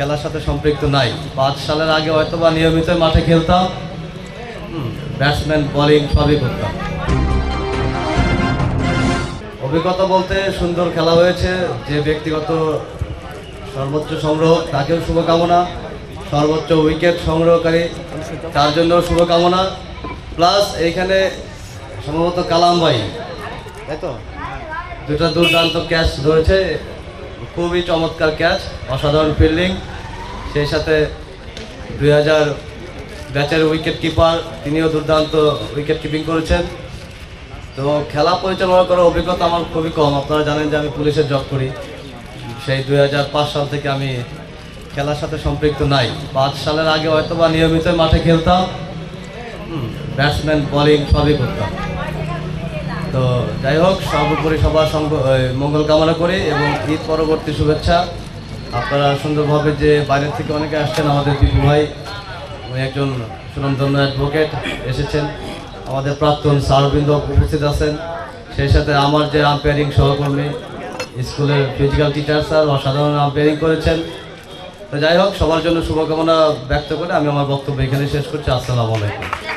খেলার সাথে সম্পৃক্ত নাই। পাঁচ সালের আগে হয়তো বা নিয়মিত মাঠে খেলতাম। ব্যাটসম্যান বলিং সবই করতাম। অভিজ্ঞতা বলতে সুন্দর খেলা হয়েছে। যে ব্যক্তিগত সর্বোচ্চ সংগ্রহ, তাকেও শুভকামনা। সর্বোচ্চ উইকেট সংগ্রহকারী, তার জন্য শুভকামনা। প্লাস এইখানে সম্ভবত কালাম ভাই তাই তো? দুটো দুর্দান্ত ক্যাচ ধরেছে। খুবই চমৎকার ক্যাচ, অসাধারণ ফিল্ডিং সেই সাথে দুই হাজার ব্যাচের উইকেট কিপার তিনিও দুর্দান্ত উইকেট কিপিং করেছেন। তো খেলা পরিচালনা করার অভিজ্ঞতা আমার খুবই কম। আপনারা জানেন যে আমি পুলিশের জব করি। সেই দুই হাজার পাঁচ সাল থেকে আমি খেলার সাথে সম্পৃক্ত নাই। পাঁচ সালের আগে হয়তো বা নিয়মিত মাঠে খেলতাম। ব্যাটসম্যান বলিং সবই করতাম। তো যাই হোক, সর্বোপরি সবার মঙ্গল কামনা করি এবং ঈদ পরবর্তী শুভেচ্ছা। আপনারা সুন্দরভাবে যে বাইরের থেকে অনেকে আসছেন, আমাদের বিপু ভাই একজন সুনামধন্য অ্যাডভোকেট, এসেছেন। আমাদের প্রাক্তন সারবৃন্দ উপস্থিত আছেন। সেই সাথে আমার যে আম্পায়ারিং সহকর্মী, স্কুলের ফিজিক্যাল টিচার স্যার, অসাধারণ আম্পায়ারিং করেছেন। তো যাই হোক, সবার জন্য শুভকামনা ব্যক্ত করে আমি আমার বক্তব্য এখানে শেষ করছি। আসসালামু আলাইকুম।